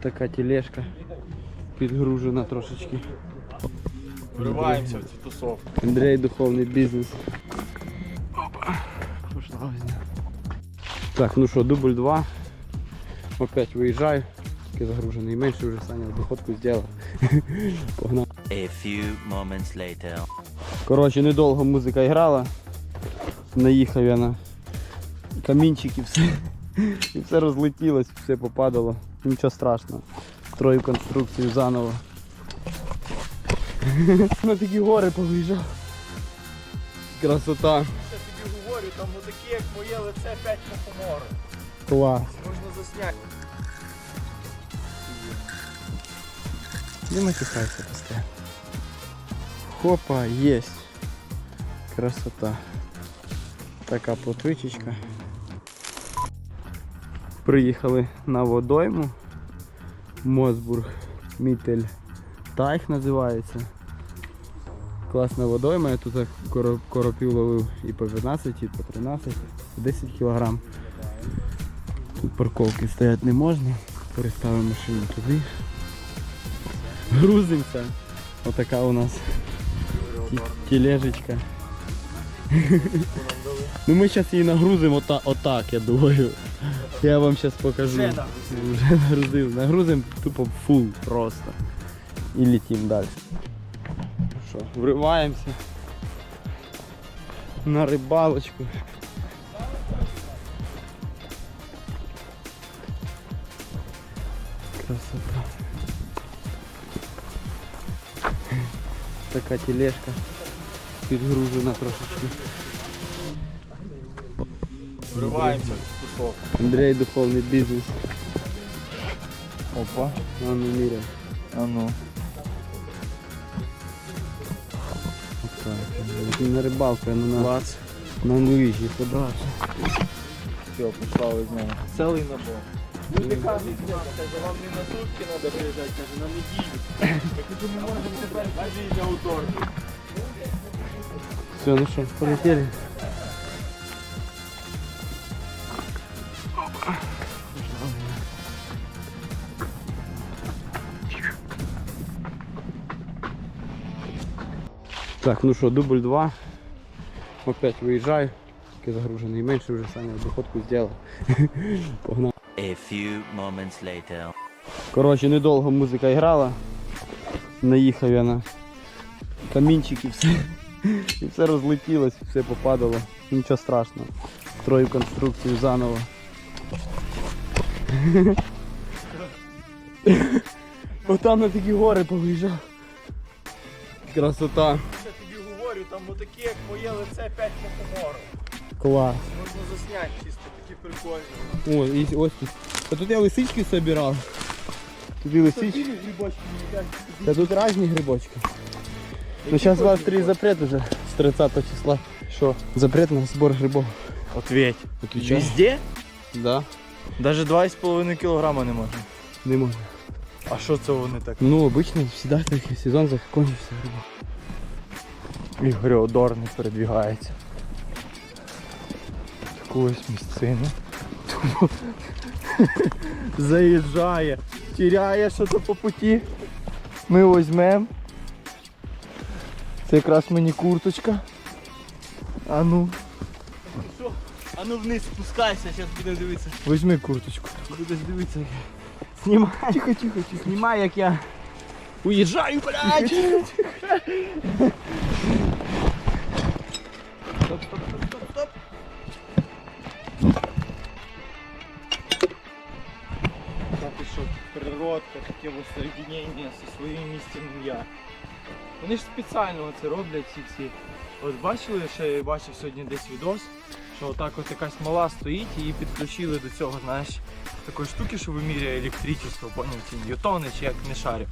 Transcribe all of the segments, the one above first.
Така тележка. Підгружена трошечки. Вриваємося в цю тусовку. Андрей духовний бізнес. Опа. Пошла возня. Так, ну що, дубль 2. Опять виїжджаю. Тільки загружений. Менше вже Саня доходку зробив. Погнав. A few moments later. Коротше, недовго музика грала. Наїхав я на камінчик і все. І все розлетілось, все попадало. Нічого страшного. Строю конструкцію заново. На такі гори повиїжджав. Красота. Я тобі говорю, там отакі, як моє лице 5 мухомори. Клас. Можна засняти. Не матюхайся постоянно. Хопа, есть. Красота. Така плотвичечка. Приїхали на водойму. Мосбург Мітель Тайх називається. Класна водойма, я тут коропів ловив і по 15, і по 13, по 10 кг. Тут парковки стоять не можна. Переставимо машину туди. Грузимося. Отака у нас тележечка. Ну ми зараз її нагрузимо ота, отак, я думаю. Я вам зараз покажу. Вже нагрузив. Вже нагрузив. Нагрузимо тупо фул просто. І летимо далі. Що, вриваємося на рибалочку. Красота. Така тележка підгружена трошечки. Вриваємося в цю тусовку. Андрей духовний бізнес. Опа. На ну міряй. А ну. Отак. Не на рибалку, а на, Клац. на лижі подальше. Все, пішла візьмемо. Цілий набор. Люди кажуть, каже, вам не на сутки треба приїжджати, каже, на неділю. Я кажу, ми можемо тепер навіть і на уторки. Все, ну що, полетели. Так, ну що, дубль 2. Опять виїжджаю. Тільки загружений. Менше вже Саня доходку зробив. Погнав. A few moments later. Коротше, недовго музика грала. Наїхав я на камінчик і все. І все розлетілось, все попадало. Нічого страшного. Строю конструкцію заново. Отам на такі гори повиїжджав. Красота. Тобі там отакі, як моє лице 5 мухоморів. Клас. Можна засняти чисто, такі прикольні. О, і ось тут. Та тут я лисички збирав. Тут і лисички. грибочки не. Та тут різні грибочки. Ну зараз вас три запрет уже з 30 числа. Що? Запрет на збор грибов. Ответь. Отвечаю. Везде? Да. Даже 2,5 кілограма не можна. Не можна. А що це вони так? Ну, обычно всегда так сезон закончился грибов. Ігор Одорний передвігається. Таку ось місцину. Заїжджає, тіряє щось по путі. Ми візьмемо. Це якраз мені курточка. А ну, А ну вниз спускайся, зараз будемо дивитися. візьми курточку. Будеш дивитися. Знімай. Тихо, тихо, тихо. Знімай, як я уїжджаю, блядь. Стоп, стоп, стоп, стоп, стоп. Так що, природка, таке воссоєднення зі своїм місцем я. Вони ж спеціально це роблять ці всі. От бачили, ще я бачив сьогодні десь відос, що отак от якась мала стоїть її підключили до цього, знаєш, такої штуки, що виміряє електричество, поняв, ці ньютони чи як не шарю.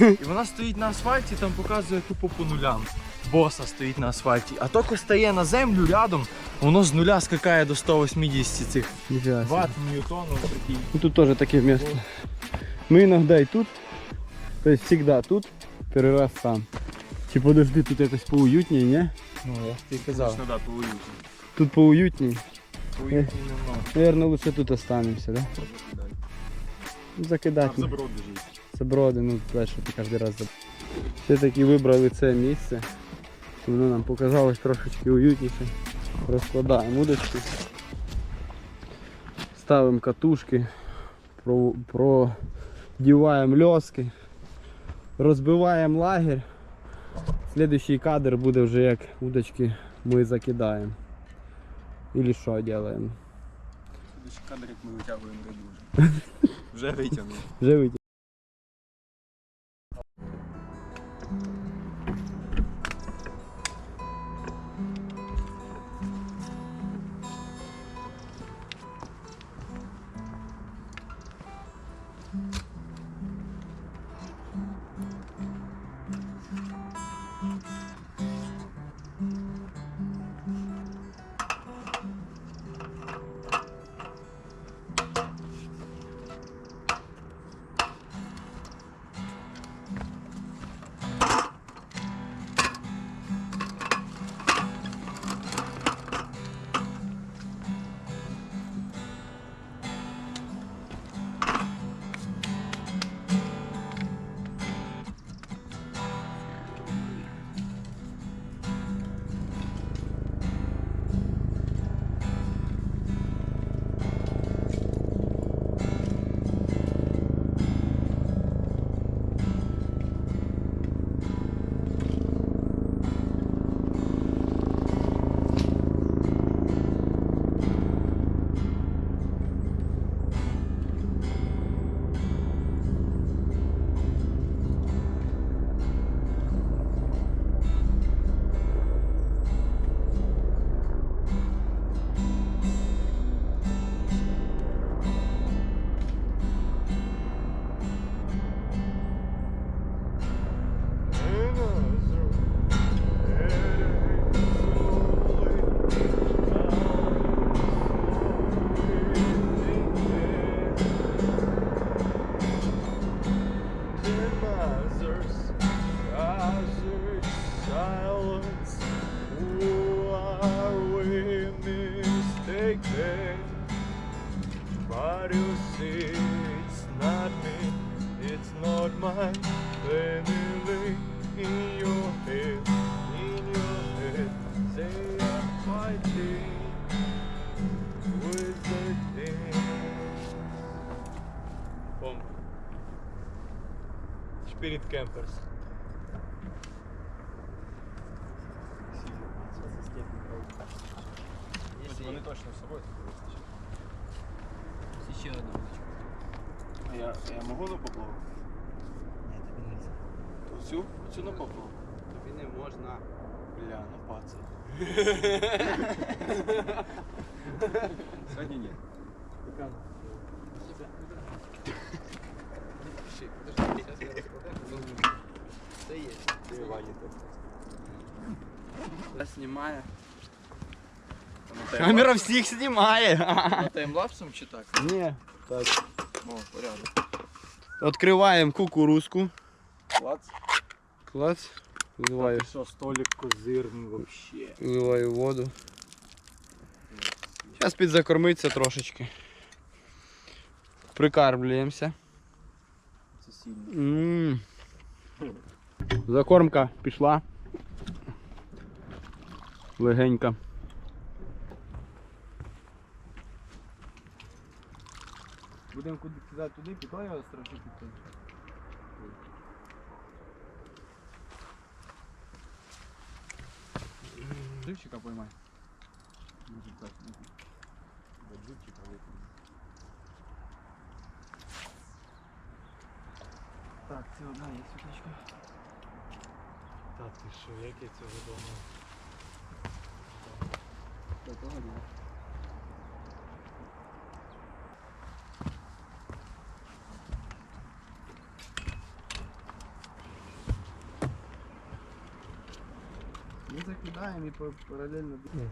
І вона стоїть на асфальті, там показує тупо по нулям. Боса стоїть на асфальті, а тільки стає на землю рядом, воно з нуля скакає до 180 цих Нифига себе. ватт, ньютонів, прикинь. Ну тут тоже такие места. Мы иногда и тут, то есть всегда тут, первый раз там. Типа подожди, тут якось поуютнее, не? Ну, я ж тобі казав. да, поуютнее. Тут поуютнее. Уютні нема. Наверное, лучше тут останемся, да? Закидати. заброд біжить. Заброди, ну те, що ти кожен раз заб... Все-таки вибрали це місце. Воно нам показалось трошечки уютніше. Розкладаємо удочки. Ставимо катушки, продіваємо льоски, розбиваємо лагерь. Слідуючий кадр буде вже як удочки ми закидаємо. Или що робимо? Слідуючий кадр, як ми витягуємо рибу вже. Вже витягнули. Вже Бомба. Spirit Campers. Вони точно з собою Ще одну удочку. А я, я можу на поплавок? Ні, тобі не Оцю? Оцю на поплавок? Тобі не можна. Бля, ну паца. Сьогодні ні. Це є. Ти Ваня тут. Знімає. Камера всіх знімає. На таймлапсом чи так? Ні. Так. О, порядок. Відкриваємо кукурузку. Клац. Клац. Вливаю, Що, столик козирний вообще. вливаю воду. Зараз підзакормиться трошечки. Прикармлюємося. Це сильно. М. Закормка пішла. Легенька. Будемо куди кидати туди, його страшно пікло. Живчика поймай. Може так. Живчика випадемо. Так, це одна є суточка. Та ти що, як я вже давно? Так, погоди. кидаем и параллельно... Ясно.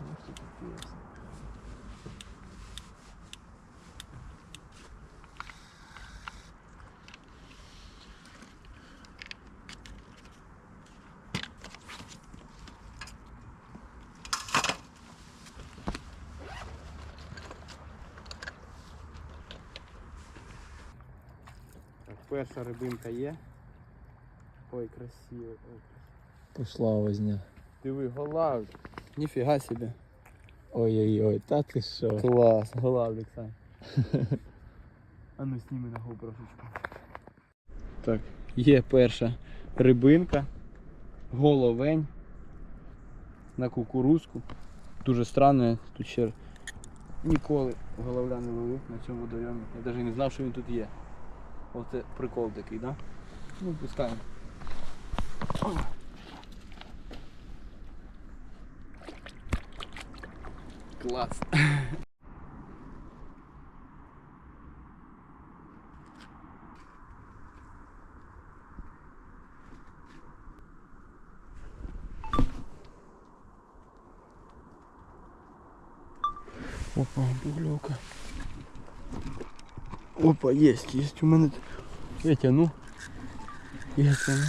Ну, что тут ясно. Перша рибинка є. Ой, красиво, ой, красиво. Пішла возня. Диви, гола. Ніфіга собі. Ой-ой-ой, та ти що? Клас, гола, Олександр. А ну сніми на GoPro-шечку. Так, є перша рибинка, головень на кукурузку. Дуже странно, я тут ще ніколи головля не ловив на цьому водойомі. Я навіть не знав, що він тут є. Оце прикол такий, да? Ну, пускаємо. О. Клас. Опа, буглёвка. Опа, есть, есть у мене. Я тяну. Я тяну.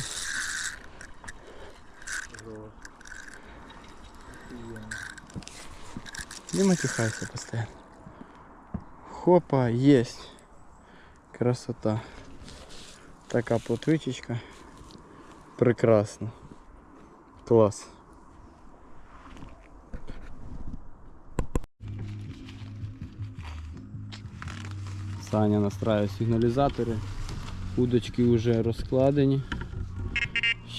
Не матюхайся постоянно. Хопа, есть. Красота. Така плотвичечка. Прекрасно. Класс. Саня настраює сигналізатори. Удочки вже розкладені.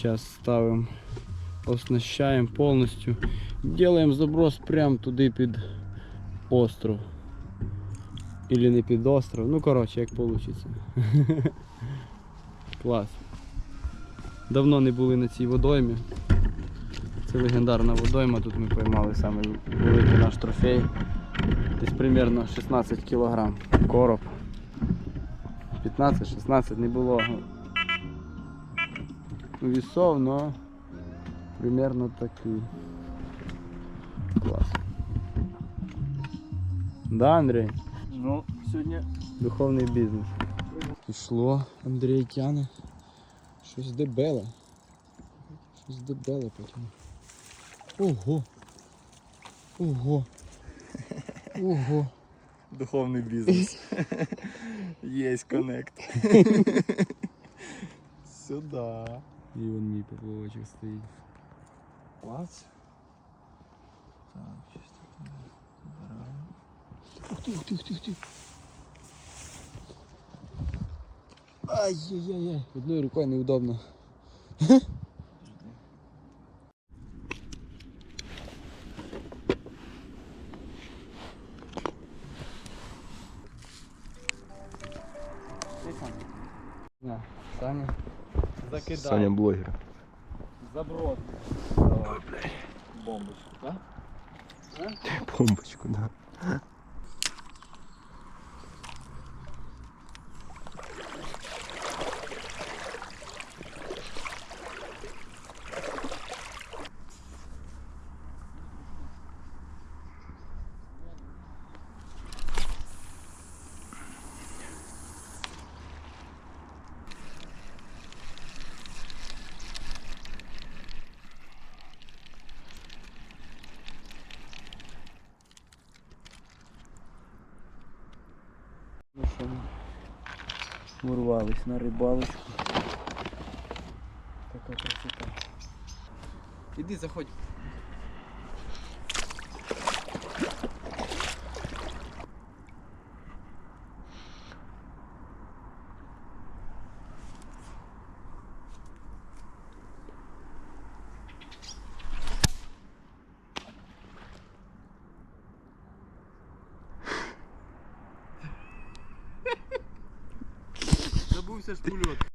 Зараз ставимо, Оснащаємо повністю. Делаємо заброс прямо туди під остров. Или не під остров. Ну коротше, як вийде. Клас. Давно не були на цій водоймі. Це легендарна водойма, тут ми поймали саме великий наш трофей. Десь примерно 16 кг короб. 15-16 не було весов, но примерно такий. Клас. Да, Андрій? Ну, сьогодні Духовний бізнес. Пішло, Андрій тяне. Щось дебеле. Щось дебеле потім. Ого. Ого. Ого. духовний бізнес. Єсть коннект. Сюда. І вон мій поплавочок стоїть. Клац. Так, чисто тут забираємо. Ух ти, ух ти, ух ти, ух ти. Ай-яй-яй-яй. Одною рукою неудобно. Саня. Закидай. Саня блогер. Заброс. Давай, Бомбочку, так? Бомбочку, да. Що урвались на рибалочку. Така красота. Іди заходь. Забувся шпульот.